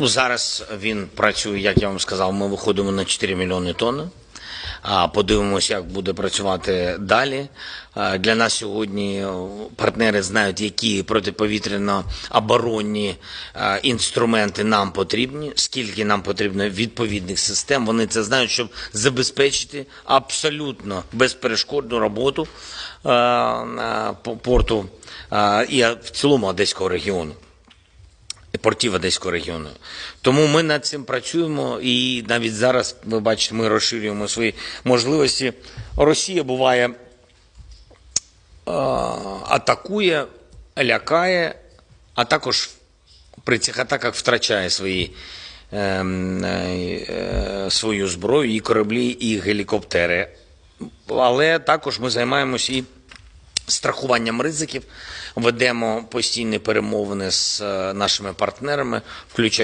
Ну, Зараз він працює, як я вам сказав, ми виходимо на 4 мільйони тонн. Подивимося, як буде працювати далі. Для нас сьогодні партнери знають, які протиповітряно-оборонні інструменти нам потрібні, скільки нам потрібно відповідних систем. Вони це знають, щоб забезпечити абсолютно безперешкодну роботу по- порту і в цілому Одеського регіону портів Одеського регіону. Тому ми над цим працюємо, і навіть зараз ви бачите, ми розширюємо свої можливості. Росія буває е, атакує, лякає, а також при цих атаках втрачає свої, е, е, свою зброю, і кораблі, і гелікоптери. Але також ми займаємося і страхуванням ризиків, ведемо постійні перемовини з е, нашими партнерами, включаючи.